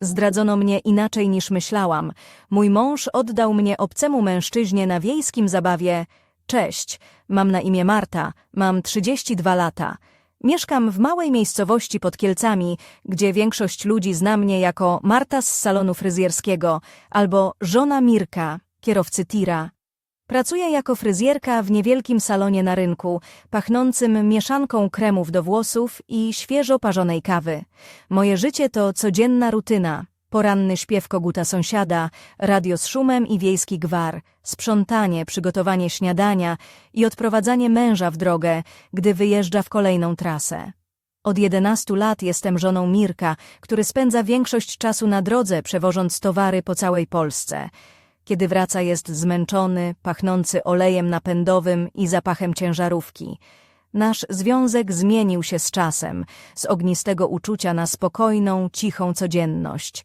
Zdradzono mnie inaczej niż myślałam. Mój mąż oddał mnie obcemu mężczyźnie na wiejskim zabawie. Cześć, mam na imię Marta, mam 32 lata. Mieszkam w małej miejscowości pod Kielcami, gdzie większość ludzi zna mnie jako Marta z salonu fryzjerskiego albo żona Mirka, kierowcy tira. Pracuję jako fryzjerka w niewielkim salonie na rynku, pachnącym mieszanką kremów do włosów i świeżo parzonej kawy. Moje życie to codzienna rutyna. Poranny śpiew koguta sąsiada, radio z szumem i wiejski gwar, sprzątanie, przygotowanie śniadania i odprowadzanie męża w drogę, gdy wyjeżdża w kolejną trasę. Od 11 lat jestem żoną Mirka, który spędza większość czasu na drodze, przewożąc towary po całej Polsce. Kiedy wraca jest zmęczony, pachnący olejem napędowym i zapachem ciężarówki. Nasz związek zmienił się z czasem, z ognistego uczucia na spokojną, cichą codzienność.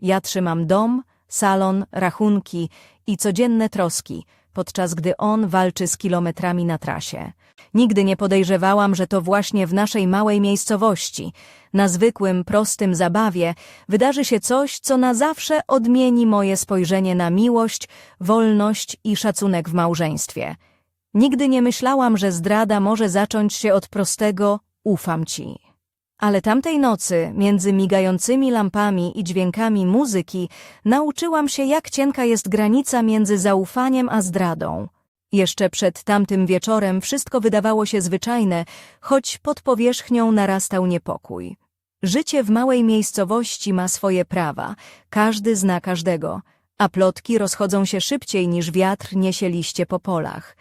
Ja trzymam dom, salon, rachunki i codzienne troski, podczas gdy on walczy z kilometrami na trasie. Nigdy nie podejrzewałam, że to właśnie w naszej małej miejscowości, na zwykłym, prostym zabawie, wydarzy się coś, co na zawsze odmieni moje spojrzenie na miłość, wolność i szacunek w małżeństwie. Nigdy nie myślałam, że zdrada może zacząć się od prostego ufam ci. Ale tamtej nocy, między migającymi lampami i dźwiękami muzyki, nauczyłam się, jak cienka jest granica między zaufaniem a zdradą. Jeszcze przed tamtym wieczorem wszystko wydawało się zwyczajne, choć pod powierzchnią narastał niepokój. Życie w małej miejscowości ma swoje prawa, każdy zna każdego, a plotki rozchodzą się szybciej niż wiatr niesie liście po polach.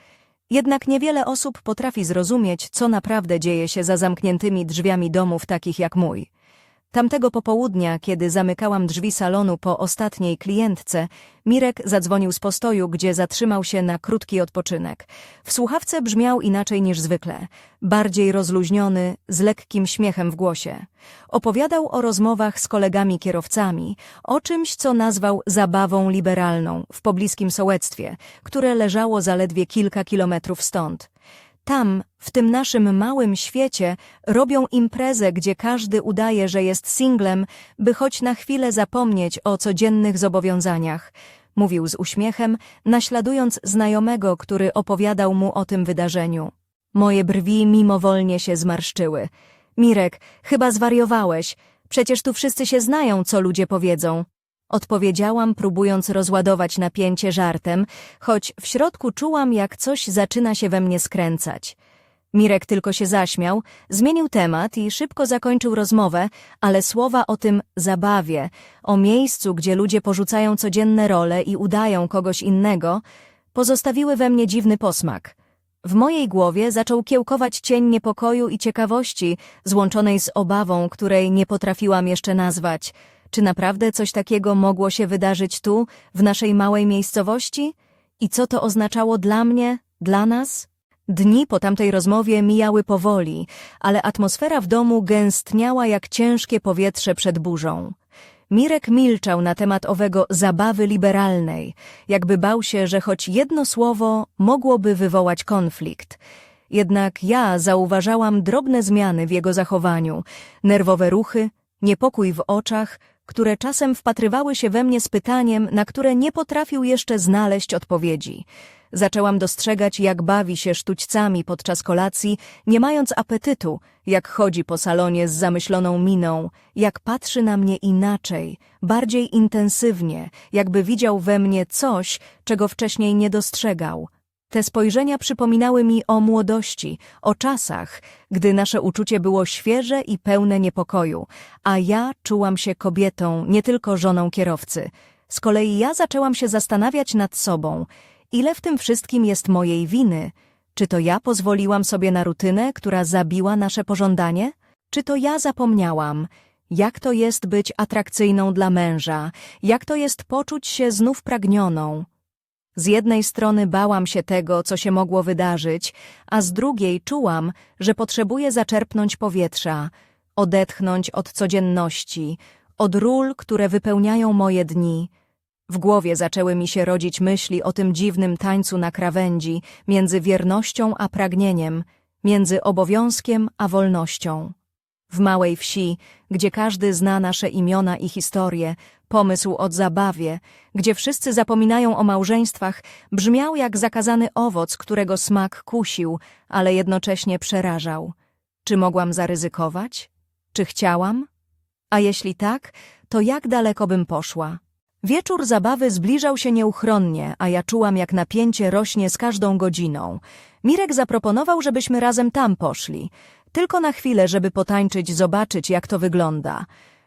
Jednak niewiele osób potrafi zrozumieć, co naprawdę dzieje się za zamkniętymi drzwiami domów takich jak mój. Tamtego popołudnia, kiedy zamykałam drzwi salonu po ostatniej klientce, Mirek zadzwonił z postoju, gdzie zatrzymał się na krótki odpoczynek. W słuchawce brzmiał inaczej niż zwykle, bardziej rozluźniony, z lekkim śmiechem w głosie. Opowiadał o rozmowach z kolegami kierowcami, o czymś, co nazwał zabawą liberalną w pobliskim sołectwie, które leżało zaledwie kilka kilometrów stąd. Tam, w tym naszym małym świecie, robią imprezę, gdzie każdy udaje, że jest singlem, by choć na chwilę zapomnieć o codziennych zobowiązaniach. Mówił z uśmiechem, naśladując znajomego, który opowiadał mu o tym wydarzeniu. Moje brwi mimowolnie się zmarszczyły. Mirek, chyba zwariowałeś. Przecież tu wszyscy się znają, co ludzie powiedzą. Odpowiedziałam, próbując rozładować napięcie żartem, choć w środku czułam, jak coś zaczyna się we mnie skręcać. Mirek tylko się zaśmiał, zmienił temat i szybko zakończył rozmowę, ale słowa o tym zabawie, o miejscu, gdzie ludzie porzucają codzienne role i udają kogoś innego, pozostawiły we mnie dziwny posmak. W mojej głowie zaczął kiełkować cień niepokoju i ciekawości, złączonej z obawą, której nie potrafiłam jeszcze nazwać – czy naprawdę coś takiego mogło się wydarzyć tu, w naszej małej miejscowości? I co to oznaczało dla mnie, dla nas? Dni po tamtej rozmowie mijały powoli, ale atmosfera w domu gęstniała jak ciężkie powietrze przed burzą. Mirek milczał na temat owego zabawy liberalnej, jakby bał się, że choć jedno słowo mogłoby wywołać konflikt. Jednak ja zauważałam drobne zmiany w jego zachowaniu, nerwowe ruchy, niepokój w oczach, które czasem wpatrywały się we mnie z pytaniem, na które nie potrafił jeszcze znaleźć odpowiedzi. Zaczęłam dostrzegać, jak bawi się sztućcami podczas kolacji, nie mając apetytu, jak chodzi po salonie z zamyśloną miną, jak patrzy na mnie inaczej, bardziej intensywnie, jakby widział we mnie coś, czego wcześniej nie dostrzegał. Te spojrzenia przypominały mi o młodości, o czasach, gdy nasze uczucie było świeże i pełne niepokoju, a ja czułam się kobietą, nie tylko żoną kierowcy. Z kolei ja zaczęłam się zastanawiać nad sobą, ile w tym wszystkim jest mojej winy. Czy to ja pozwoliłam sobie na rutynę, która zabiła nasze pożądanie? Czy to ja zapomniałam? Jak to jest być atrakcyjną dla męża? Jak to jest poczuć się znów pragnioną? Z jednej strony bałam się tego, co się mogło wydarzyć, a z drugiej czułam, że potrzebuję zaczerpnąć powietrza, odetchnąć od codzienności, od ról, które wypełniają moje dni. W głowie zaczęły mi się rodzić myśli o tym dziwnym tańcu na krawędzi między wiernością a pragnieniem, między obowiązkiem a wolnością. W małej wsi, gdzie każdy zna nasze imiona i historie, pomysł o zabawie, gdzie wszyscy zapominają o małżeństwach, brzmiał jak zakazany owoc, którego smak kusił, ale jednocześnie przerażał. Czy mogłam zaryzykować? Czy chciałam? A jeśli tak, to jak daleko bym poszła? Wieczór zabawy zbliżał się nieuchronnie, a ja czułam, jak napięcie rośnie z każdą godziną. Mirek zaproponował, żebyśmy razem tam poszli. Tylko na chwilę, żeby potańczyć, zobaczyć, jak to wygląda.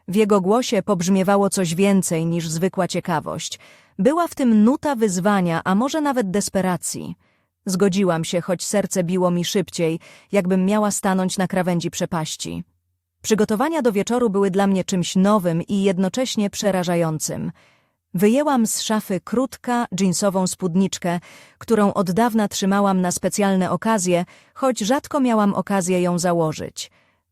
W jego głosie pobrzmiewało coś więcej niż zwykła ciekawość. Była w tym nuta wyzwania, a może nawet desperacji. Zgodziłam się, choć serce biło mi szybciej, jakbym miała stanąć na krawędzi przepaści. Przygotowania do wieczoru były dla mnie czymś nowym i jednocześnie przerażającym. Wyjęłam z szafy krótka, dżinsową spódniczkę, którą od dawna trzymałam na specjalne okazje, choć rzadko miałam okazję ją założyć.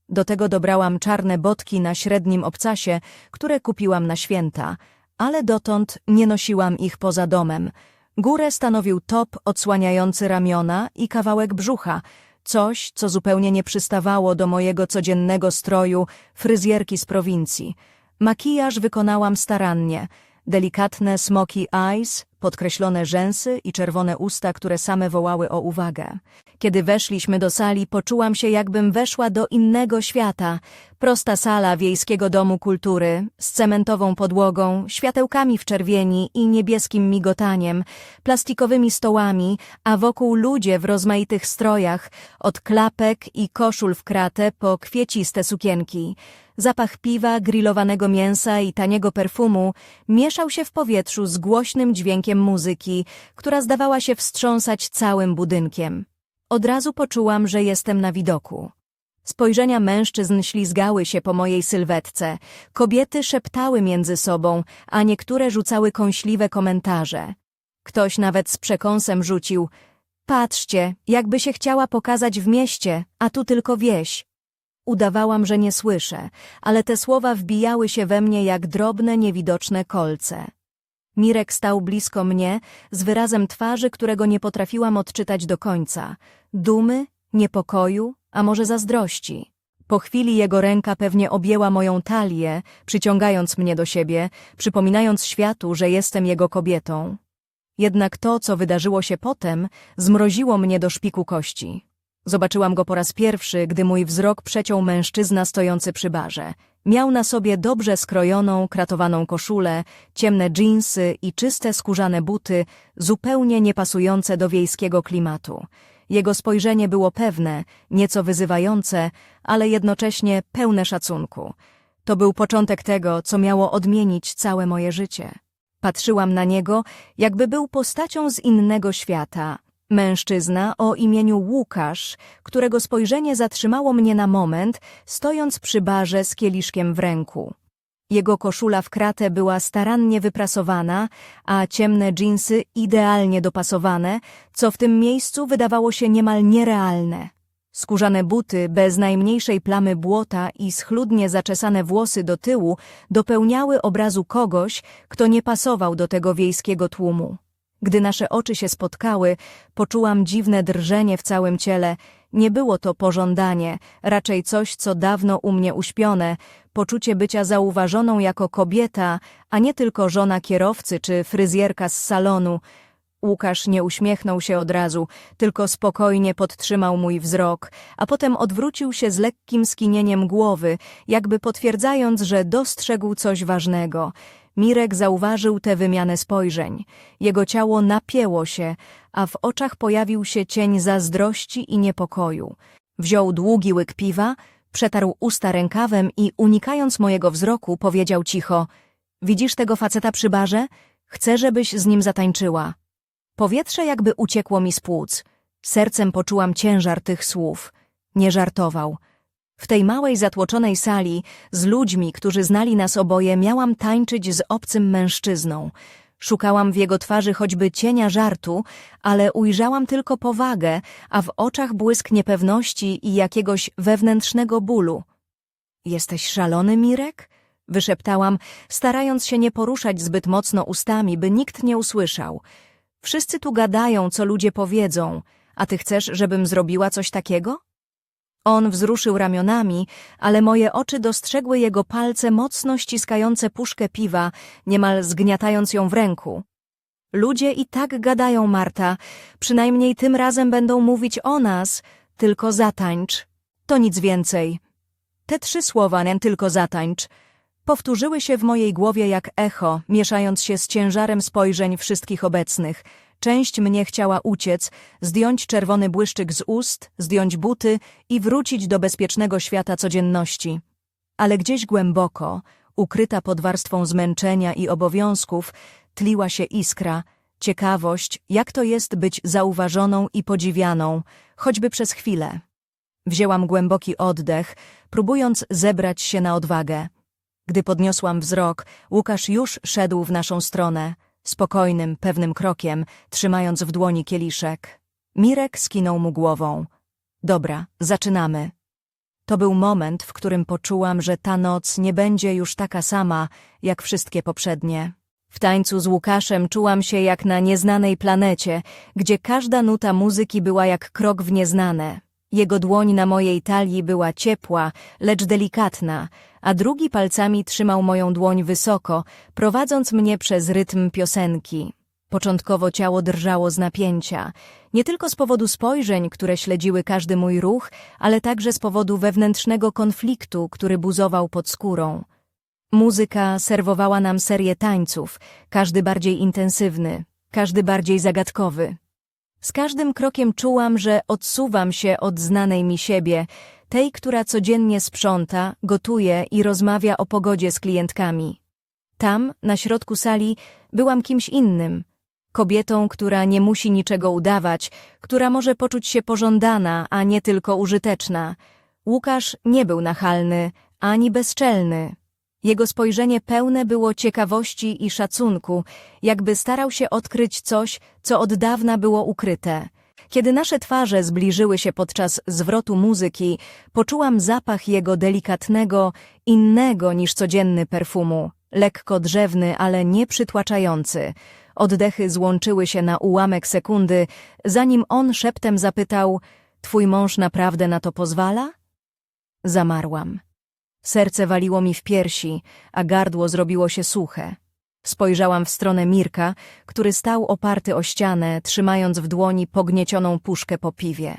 Do tego dobrałam czarne botki na średnim obcasie, które kupiłam na święta, ale dotąd nie nosiłam ich poza domem. Górę stanowił top odsłaniający ramiona i kawałek brzucha, coś, co zupełnie nie przystawało do mojego codziennego stroju fryzjerki z prowincji. Makijaż wykonałam starannie – delikatne smoky eyes, podkreślone rzęsy i czerwone usta, które same wołały o uwagę. Kiedy weszliśmy do sali, poczułam się, jakbym weszła do innego świata. Prosta sala wiejskiego domu kultury, z cementową podłogą, światełkami w czerwieni i niebieskim migotaniem, plastikowymi stołami, a wokół ludzie w rozmaitych strojach, od klapek i koszul w kratę po kwieciste sukienki. Zapach piwa, grillowanego mięsa i taniego perfumu mieszał się w powietrzu z głośnym dźwiękiem muzyki, która zdawała się wstrząsać całym budynkiem. Od razu poczułam, że jestem na widoku. Spojrzenia mężczyzn ślizgały się po mojej sylwetce, kobiety szeptały między sobą, a niektóre rzucały kąśliwe komentarze. Ktoś nawet z przekąsem rzucił – patrzcie, jakby się chciała pokazać w mieście, a tu tylko wieś. Udawałam, że nie słyszę, ale te słowa wbijały się we mnie jak drobne, niewidoczne kolce. Mirek stał blisko mnie, z wyrazem twarzy, którego nie potrafiłam odczytać do końca. Dumy, niepokoju, a może zazdrości. Po chwili jego ręka pewnie objęła moją talię, przyciągając mnie do siebie, przypominając światu, że jestem jego kobietą. Jednak to, co wydarzyło się potem, zmroziło mnie do szpiku kości. Zobaczyłam go po raz pierwszy, gdy mój wzrok przeciął mężczyzna stojący przy barze. Miał na sobie dobrze skrojoną, kratowaną koszulę, ciemne dżinsy i czyste skórzane buty, zupełnie niepasujące do wiejskiego klimatu. Jego spojrzenie było pewne, nieco wyzywające, ale jednocześnie pełne szacunku. To był początek tego, co miało odmienić całe moje życie. Patrzyłam na niego, jakby był postacią z innego świata, Mężczyzna o imieniu Łukasz, którego spojrzenie zatrzymało mnie na moment, stojąc przy barze z kieliszkiem w ręku. Jego koszula w kratę była starannie wyprasowana, a ciemne dżinsy idealnie dopasowane, co w tym miejscu wydawało się niemal nierealne. Skórzane buty bez najmniejszej plamy błota i schludnie zaczesane włosy do tyłu dopełniały obrazu kogoś, kto nie pasował do tego wiejskiego tłumu. Gdy nasze oczy się spotkały, poczułam dziwne drżenie w całym ciele. Nie było to pożądanie, raczej coś, co dawno u mnie uśpione, poczucie bycia zauważoną jako kobieta, a nie tylko żona kierowcy czy fryzjerka z salonu. Łukasz nie uśmiechnął się od razu, tylko spokojnie podtrzymał mój wzrok, a potem odwrócił się z lekkim skinieniem głowy, jakby potwierdzając, że dostrzegł coś ważnego – Mirek zauważył tę wymianę spojrzeń. Jego ciało napięło się, a w oczach pojawił się cień zazdrości i niepokoju. Wziął długi łyk piwa, przetarł usta rękawem i, unikając mojego wzroku, powiedział cicho — Widzisz tego faceta przy barze? Chcę, żebyś z nim zatańczyła. Powietrze jakby uciekło mi z płuc. Sercem poczułam ciężar tych słów. Nie żartował. W tej małej, zatłoczonej sali, z ludźmi, którzy znali nas oboje, miałam tańczyć z obcym mężczyzną. Szukałam w jego twarzy choćby cienia żartu, ale ujrzałam tylko powagę, a w oczach błysk niepewności i jakiegoś wewnętrznego bólu. Jesteś szalony, Mirek? Wyszeptałam, starając się nie poruszać zbyt mocno ustami, by nikt nie usłyszał. Wszyscy tu gadają, co ludzie powiedzą, a ty chcesz, żebym zrobiła coś takiego? On wzruszył ramionami, ale moje oczy dostrzegły jego palce mocno ściskające puszkę piwa, niemal zgniatając ją w ręku. Ludzie i tak gadają, Marta. Przynajmniej tym razem będą mówić o nas. Tylko zatańcz. To nic więcej. Te trzy słowa, nie tylko zatańcz, powtórzyły się w mojej głowie jak echo, mieszając się z ciężarem spojrzeń wszystkich obecnych. Część mnie chciała uciec, zdjąć czerwony błyszczyk z ust, zdjąć buty i wrócić do bezpiecznego świata codzienności. Ale gdzieś głęboko, ukryta pod warstwą zmęczenia i obowiązków, tliła się iskra, ciekawość, jak to jest być zauważoną i podziwianą, choćby przez chwilę. Wzięłam głęboki oddech, próbując zebrać się na odwagę. Gdy podniosłam wzrok, Łukasz już szedł w naszą stronę, spokojnym, pewnym krokiem, trzymając w dłoni kieliszek. Mirek skinął mu głową. Dobra, zaczynamy. To był moment, w którym poczułam, że ta noc nie będzie już taka sama, jak wszystkie poprzednie. W tańcu z Łukaszem czułam się jak na nieznanej planecie, gdzie każda nuta muzyki była jak krok w nieznane. Jego dłoń na mojej talii była ciepła, lecz delikatna, a drugi palcami trzymał moją dłoń wysoko, prowadząc mnie przez rytm piosenki. Początkowo ciało drżało z napięcia, nie tylko z powodu spojrzeń, które śledziły każdy mój ruch, ale także z powodu wewnętrznego konfliktu, który buzował pod skórą. Muzyka serwowała nam serię tańców, każdy bardziej intensywny, każdy bardziej zagadkowy. Z każdym krokiem czułam, że odsuwam się od znanej mi siebie, tej, która codziennie sprząta, gotuje i rozmawia o pogodzie z klientkami. Tam, na środku sali, byłam kimś innym. Kobietą, która nie musi niczego udawać, która może poczuć się pożądana, a nie tylko użyteczna. Łukasz nie był nachalny, ani bezczelny. Jego spojrzenie pełne było ciekawości i szacunku, jakby starał się odkryć coś, co od dawna było ukryte. Kiedy nasze twarze zbliżyły się podczas zwrotu muzyki, poczułam zapach jego delikatnego, innego niż codzienny perfumu, lekko drzewny, ale nie przytłaczający. Oddechy złączyły się na ułamek sekundy, zanim on szeptem zapytał: Twój mąż naprawdę na to pozwala? Zamarłam. Serce waliło mi w piersi, a gardło zrobiło się suche. Spojrzałam w stronę Mirka, który stał oparty o ścianę, trzymając w dłoni pogniecioną puszkę po piwie.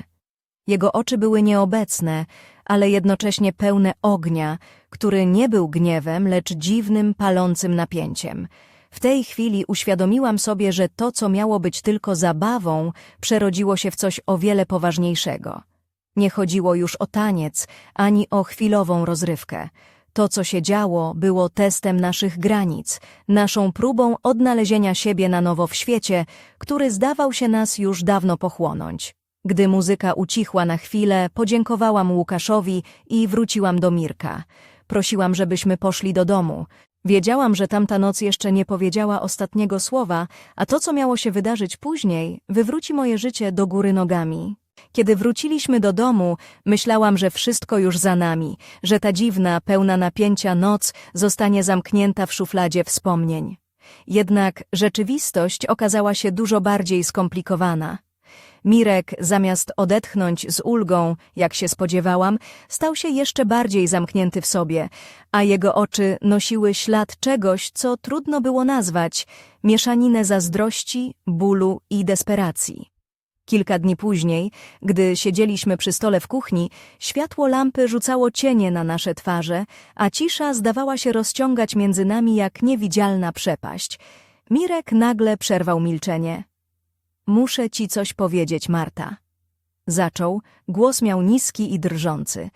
Jego oczy były nieobecne, ale jednocześnie pełne ognia, który nie był gniewem, lecz dziwnym, palącym napięciem. W tej chwili uświadomiłam sobie, że to, co miało być tylko zabawą, przerodziło się w coś o wiele poważniejszego. Nie chodziło już o taniec, ani o chwilową rozrywkę. To, co się działo, było testem naszych granic, naszą próbą odnalezienia siebie na nowo w świecie, który zdawał się nas już dawno pochłonąć. Gdy muzyka ucichła na chwilę, podziękowałam Łukaszowi i wróciłam do Mirka. Prosiłam, żebyśmy poszli do domu. Wiedziałam, że tamta noc jeszcze nie powiedziała ostatniego słowa, a to, co miało się wydarzyć później, wywróci moje życie do góry nogami. Kiedy wróciliśmy do domu, myślałam, że wszystko już za nami, że ta dziwna, pełna napięcia noc zostanie zamknięta w szufladzie wspomnień. Jednak rzeczywistość okazała się dużo bardziej skomplikowana. Mirek, zamiast odetchnąć z ulgą, jak się spodziewałam, stał się jeszcze bardziej zamknięty w sobie, a jego oczy nosiły ślad czegoś, co trudno było nazwać, mieszaninę zazdrości, bólu i desperacji. Kilka dni później, gdy siedzieliśmy przy stole w kuchni, światło lampy rzucało cienie na nasze twarze, a cisza zdawała się rozciągać między nami jak niewidzialna przepaść. Mirek nagle przerwał milczenie. Muszę ci coś powiedzieć, Marta. Zaczął, głos miał niski i drżący.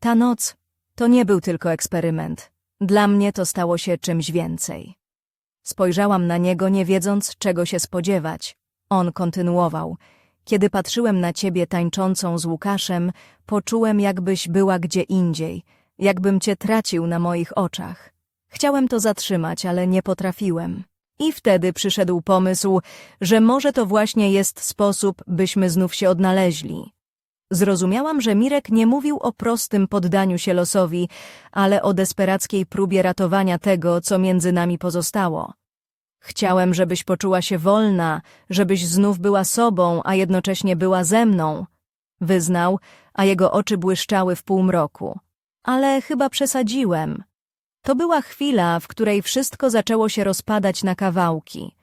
Ta noc to nie był tylko eksperyment. Dla mnie to stało się czymś więcej. Spojrzałam na niego, nie wiedząc, czego się spodziewać. On kontynuował – kiedy patrzyłem na ciebie tańczącą z Łukaszem, poczułem, jakbyś była gdzie indziej, jakbym cię tracił na moich oczach. Chciałem to zatrzymać, ale nie potrafiłem. I wtedy przyszedł pomysł, że może to właśnie jest sposób, byśmy znów się odnaleźli. Zrozumiałam, że Mirek nie mówił o prostym poddaniu się losowi, ale o desperackiej próbie ratowania tego, co między nami pozostało. Chciałem, żebyś poczuła się wolna, żebyś znów była sobą, a jednocześnie była ze mną. Wyznał, a jego oczy błyszczały w półmroku. Ale chyba przesadziłem. To była chwila, w której wszystko zaczęło się rozpadać na kawałki.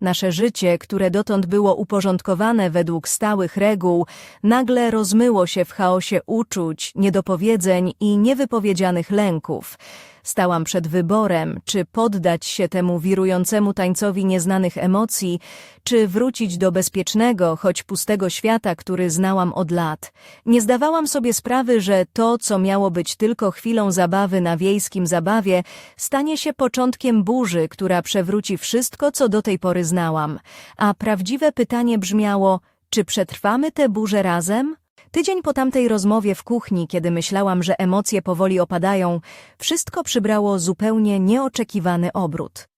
Nasze życie, które dotąd było uporządkowane według stałych reguł, nagle rozmyło się w chaosie uczuć, niedopowiedzeń i niewypowiedzianych lęków. Stałam przed wyborem, czy poddać się temu wirującemu tańcowi nieznanych emocji, czy wrócić do bezpiecznego, choć pustego świata, który znałam od lat. Nie zdawałam sobie sprawy, że to, co miało być tylko chwilą zabawy na wiejskim zabawie, stanie się początkiem burzy, która przewróci wszystko, co do tej pory znałam. A prawdziwe pytanie brzmiało, czy przetrwamy tę burzę razem? Tydzień po tamtej rozmowie w kuchni, kiedy myślałam, że emocje powoli opadają, wszystko przybrało zupełnie nieoczekiwany obrót.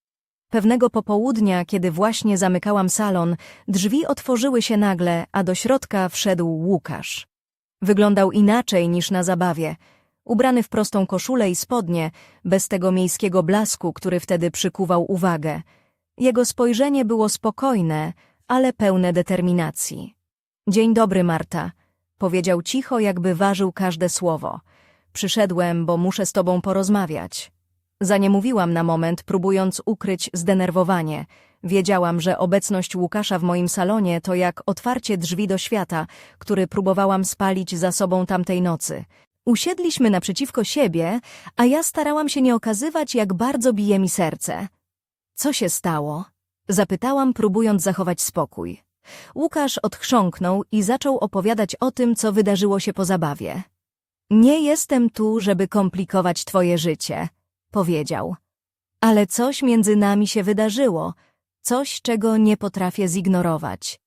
Pewnego popołudnia, kiedy właśnie zamykałam salon, drzwi otworzyły się nagle, a do środka wszedł Łukasz. Wyglądał inaczej niż na zabawie. Ubrany w prostą koszulę i spodnie, bez tego miejskiego blasku, który wtedy przykuwał uwagę. Jego spojrzenie było spokojne, ale pełne determinacji. Dzień dobry, Marta. Powiedział cicho, jakby ważył każde słowo. Przyszedłem, bo muszę z tobą porozmawiać. Zaniemówiłam na moment, próbując ukryć zdenerwowanie. Wiedziałam, że obecność Łukasza w moim salonie to jak otwarcie drzwi do świata, który próbowałam spalić za sobą tamtej nocy. Usiedliśmy naprzeciwko siebie, a ja starałam się nie okazywać, jak bardzo bije mi serce. Co się stało? Zapytałam, próbując zachować spokój. Łukasz odchrząknął i zaczął opowiadać o tym, co wydarzyło się po zabawie. Nie jestem tu, żeby komplikować twoje życie, powiedział. Ale coś między nami się wydarzyło, coś, czego nie potrafię zignorować.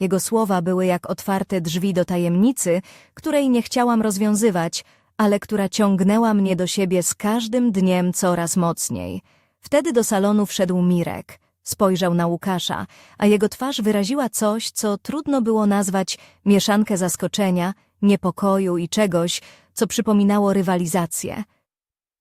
Jego słowa były jak otwarte drzwi do tajemnicy, której nie chciałam rozwiązywać, ale która ciągnęła mnie do siebie z każdym dniem coraz mocniej. Wtedy do salonu wszedł Mirek. Spojrzał na Łukasza, a jego twarz wyraziła coś, co trudno było nazwać mieszankę zaskoczenia, niepokoju i czegoś, co przypominało rywalizację.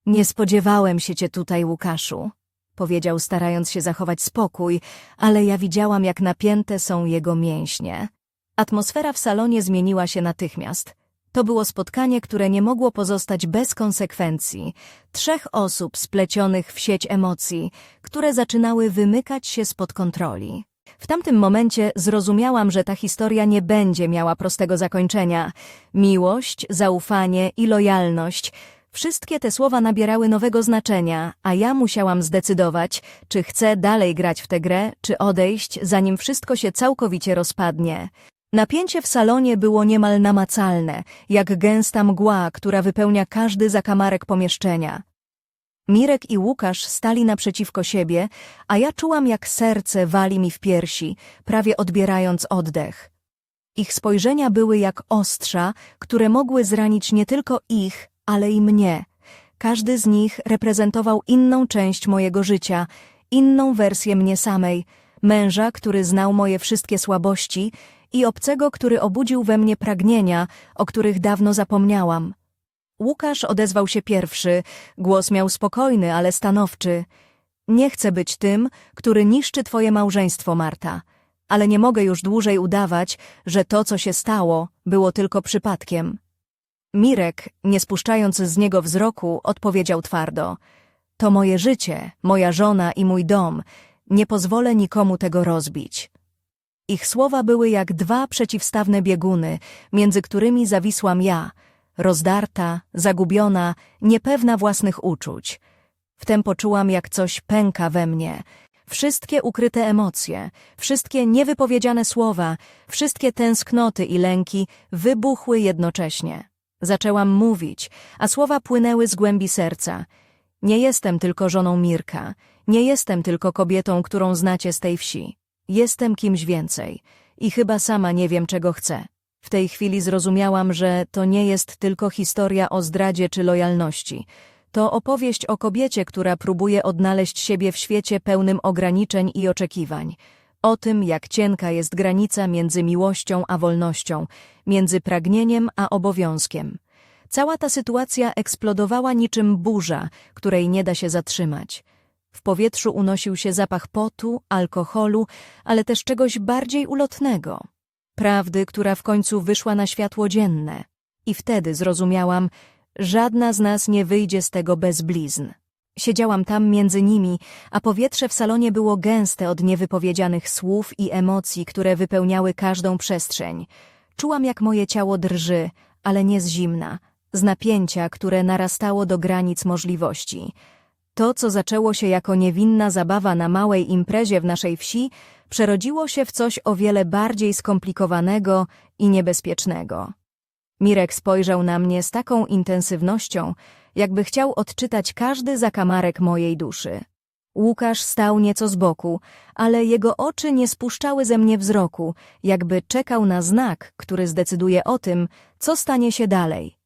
Nie spodziewałem się cię tutaj, Łukaszu, powiedział, starając się zachować spokój, ale ja widziałam, jak napięte są jego mięśnie. Atmosfera w salonie zmieniła się natychmiast. To było spotkanie, które nie mogło pozostać bez konsekwencji. Trzech osób splecionych w sieć emocji, które zaczynały wymykać się spod kontroli. W tamtym momencie zrozumiałam, że ta historia nie będzie miała prostego zakończenia. Miłość, zaufanie i lojalność Wszystkie te słowa nabierały nowego znaczenia, a ja musiałam zdecydować, czy chcę dalej grać w tę grę, czy odejść, zanim wszystko się całkowicie rozpadnie. Napięcie w salonie było niemal namacalne, jak gęsta mgła, która wypełnia każdy zakamarek pomieszczenia. Mirek i Łukasz stali naprzeciwko siebie, a ja czułam, jak serce wali mi w piersi, prawie odbierając oddech. Ich spojrzenia były jak ostrza, które mogły zranić nie tylko ich, ale i mnie. Każdy z nich reprezentował inną część mojego życia, inną wersję mnie samej, męża, który znał moje wszystkie słabości i obcego, który obudził we mnie pragnienia, o których dawno zapomniałam. Łukasz odezwał się pierwszy, głos miał spokojny, ale stanowczy. Nie chcę być tym, który niszczy twoje małżeństwo, Marta, ale nie mogę już dłużej udawać, że to, co się stało, było tylko przypadkiem. Mirek, nie spuszczając z niego wzroku, odpowiedział twardo. To moje życie, moja żona i mój dom. Nie pozwolę nikomu tego rozbić. Ich słowa były jak dwa przeciwstawne bieguny, między którymi zawisłam ja, rozdarta, zagubiona, niepewna własnych uczuć. Wtem poczułam, jak coś pęka we mnie. Wszystkie ukryte emocje, wszystkie niewypowiedziane słowa, wszystkie tęsknoty i lęki wybuchły jednocześnie. Zaczęłam mówić, a słowa płynęły z głębi serca. Nie jestem tylko żoną Mirka, nie jestem tylko kobietą, którą znacie z tej wsi. Jestem kimś więcej i chyba sama nie wiem, czego chcę. W tej chwili zrozumiałam, że to nie jest tylko historia o zdradzie czy lojalności. To opowieść o kobiecie, która próbuje odnaleźć siebie w świecie pełnym ograniczeń i oczekiwań. O tym, jak cienka jest granica między miłością a wolnością, między pragnieniem a obowiązkiem. Cała ta sytuacja eksplodowała niczym burza, której nie da się zatrzymać. W powietrzu unosił się zapach potu, alkoholu, ale też czegoś bardziej ulotnego. prawdy, która w końcu wyszła na światło dzienne. I wtedy zrozumiałam, żadna z nas nie wyjdzie z tego bez blizn. Siedziałam tam między nimi, a powietrze w salonie było gęste od niewypowiedzianych słów i emocji, które wypełniały każdą przestrzeń. Czułam, jak moje ciało drży, ale nie z zimna, z napięcia, które narastało do granic możliwości. To, co zaczęło się jako niewinna zabawa na małej imprezie w naszej wsi, przerodziło się w coś o wiele bardziej skomplikowanego i niebezpiecznego. Mirek spojrzał na mnie z taką intensywnością, jakby chciał odczytać każdy zakamarek mojej duszy. Łukasz stał nieco z boku, ale jego oczy nie spuszczały ze mnie wzroku, jakby czekał na znak, który zdecyduje o tym, co stanie się dalej.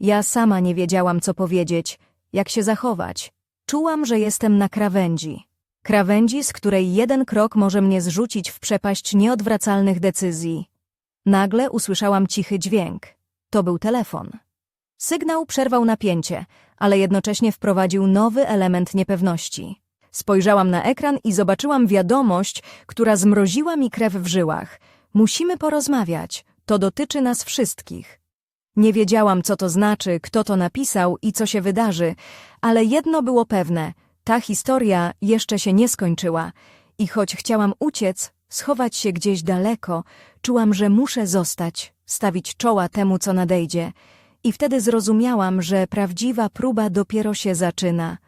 Ja sama nie wiedziałam, co powiedzieć, jak się zachować. Czułam, że jestem na krawędzi. Krawędzi, z której jeden krok może mnie zrzucić w przepaść nieodwracalnych decyzji. Nagle usłyszałam cichy dźwięk. To był telefon. Sygnał przerwał napięcie, ale jednocześnie wprowadził nowy element niepewności. Spojrzałam na ekran i zobaczyłam wiadomość, która zmroziła mi krew w żyłach. Musimy porozmawiać. To dotyczy nas wszystkich. Nie wiedziałam, co to znaczy, kto to napisał i co się wydarzy, ale jedno było pewne. Ta historia jeszcze się nie skończyła i choć chciałam uciec, schować się gdzieś daleko, czułam, że muszę zostać, stawić czoła temu, co nadejdzie. I wtedy zrozumiałam, że prawdziwa próba dopiero się zaczyna.